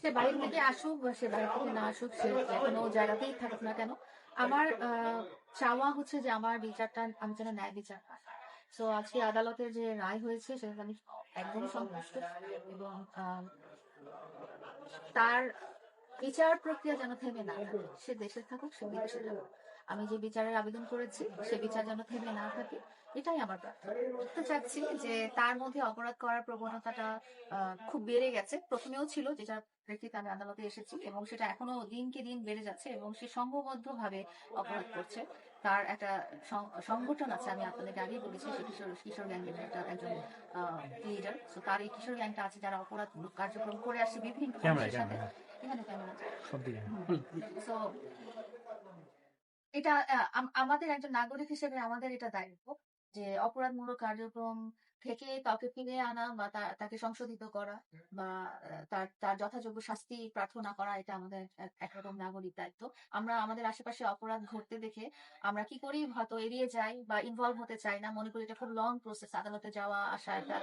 সে বাড়ির থেকে আসুক বা সে বাড়ি থেকে না আসুক, সে কোনো জায়গাতেই থাকুক না কেন, আমার চাওয়া হচ্ছে যে আমার বিচারটা আমি যেন ন্যায় বিচার পাই। সো আজকে আদালতের যে রায় হয়েছে, সেটা আমি একদম সন্তুষ্ট এবং তার বিচার প্রক্রিয়া যেন থেমে না থাকে। সে দেশে থাকুক সে বিদেশে থাকুক। আমি যে বিচারের আবেদন করেছি সে বিচার যেন থেমে না থাকে এটাই আমার প্রার্থনা চাচ্ছি যে তার মধ্যে অপরাধ করার প্রবণতাটা খুব বেড়ে গেছে। প্রথমেও ছিল যেটার প্রেক্ষিতে আমি আদালতে এসেছি এবং সেটা এখনও দিনকে দিন বেড়ে যাচ্ছে এবং সে সংঘবদ্ধ ভাবে অপরাধ করছে। তার একটা সং- সংগঠন আছে আমি আপনাদেরকে আগেই বলেছি সে কিশোর কিশোর গ্যাংয়ের একটা একজন লিডার তো তার এই কিশোর গ্যাংটা আছে যারা অপরাধ কার্যক্রম করে আসছে বিভিন্ন সাথে। এটা আমাদের একজন নাগরিক হিসেবে আমাদের এটা দায়িত্ব যে অপরাধমূলক কার্যক্রম থেকে কাউকে ফিরে আনা বা তাকে সংশোধিত করা বা তার তার যথাযোগ্য শাস্তি প্রার্থনা করা এটা আমাদের একরকম নাগরিক দায়িত্ব। আমরা আমাদের আশেপাশে অপরাধ ঘটতে দেখে আমরা কি করি? হয়তো এড়িয়ে যাই বা ইনভলভ হতে চাই না। মনে করি এটা খুব লং প্রসেস আদালতে যাওয়া আসা একটা।